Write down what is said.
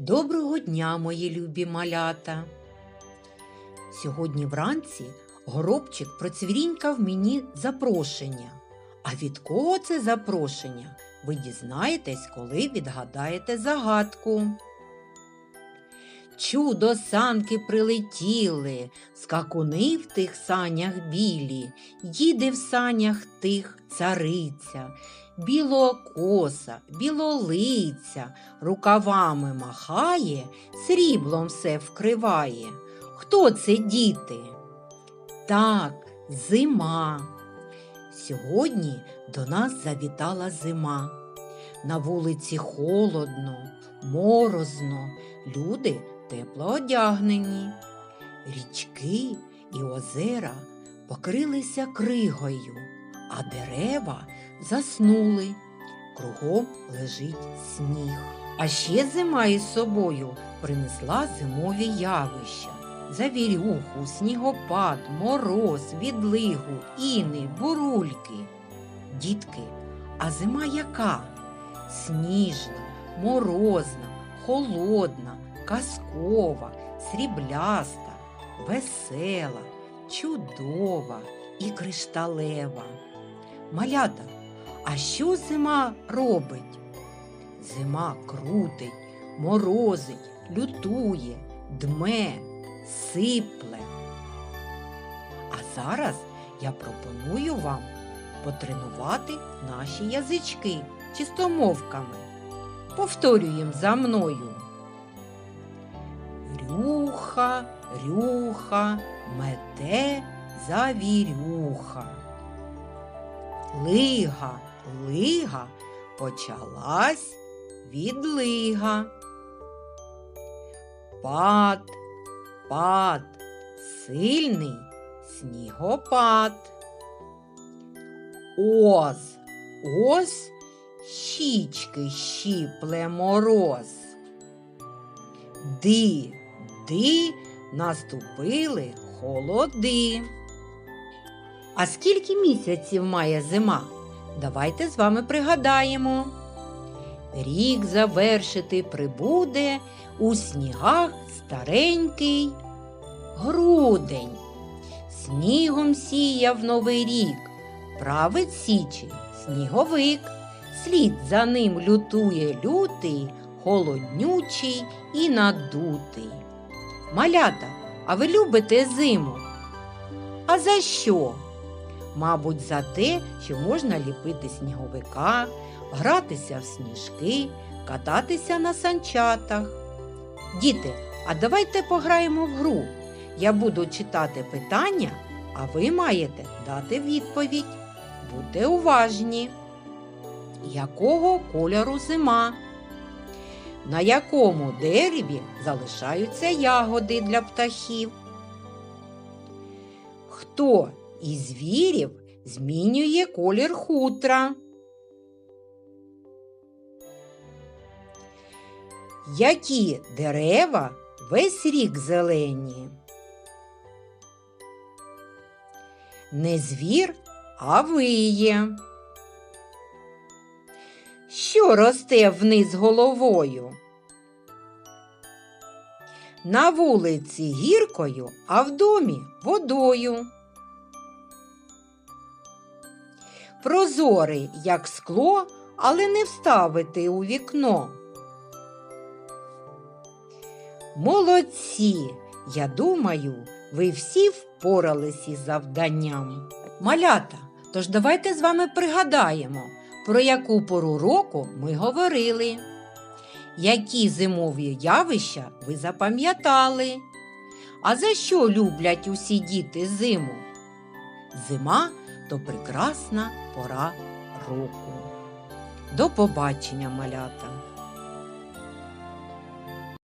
Доброго дня, мої любі малята. Сьогодні вранці горобчик процвірінькав мені запрошення. А від кого це запрошення? Ви дізнаєтесь, коли відгадаєте загадку. Чудо санки прилетіли, скакуни в тих санях білі, їде в санях тих цариця, білокоса, білолиця, рукавами махає, сріблом все вкриває. Хто це діти? Так, зима. Сьогодні до нас завітала зима. На вулиці холодно, морозно, люди тепло одягнені. Річки і озера покрилися кригою, а дерева заснули. Кругом лежить сніг. А ще зима із собою принесла зимові явища. Завірюху, снігопад, мороз, відлигу, іни, бурульки. Дітки, а зима яка? Сніжна, морозна, холодна, казкова, срібляста, весела, чудова і кришталева. Малята, а що зима робить? Зима крутить, морозить, лютує, дме, сипле. А зараз я пропоную вам потренувати наші язички чистомовками. Повторюємо за мною. Рюха, рюха, мете завірюха. Лига, лига, почалась відлига. Пад, пад, сильний снігопад. Оз, ось щічки щіпле мороз. Ди, ди, наступили холоди. А скільки місяців має зима? Давайте з вами пригадаємо. Рік завершити прибуде у снігах старенький грудень. Снігом сіяв новий рік, править січі сніговик. Слід за ним лютує лютий, холоднючий і надутий. Малята, а ви любите зиму? А за що? Мабуть, за те, що можна ліпити сніговика, гратися в сніжки, кататися на санчатах. Діти, а давайте пограємо в гру. Я буду читати питання, а ви маєте дати відповідь. Будьте уважні. Якого кольору зима? На якому дереві залишаються ягоди для птахів? Хто із звірів змінює колір хутра? Які дерева весь рік зелені? Не звір, а виє. Що росте вниз головою? На вулиці гіркою, а в домі водою. Прозорий, як скло, але не вставити у вікно. Молодці! Я думаю, ви всі впоралися із завданням. Малята, тож давайте з вами пригадаємо, про яку пору року ми говорили. Які зимові явища ви запам'ятали? А за що люблять усі діти зиму? Зима то прекрасна пора року. До побачення, малята!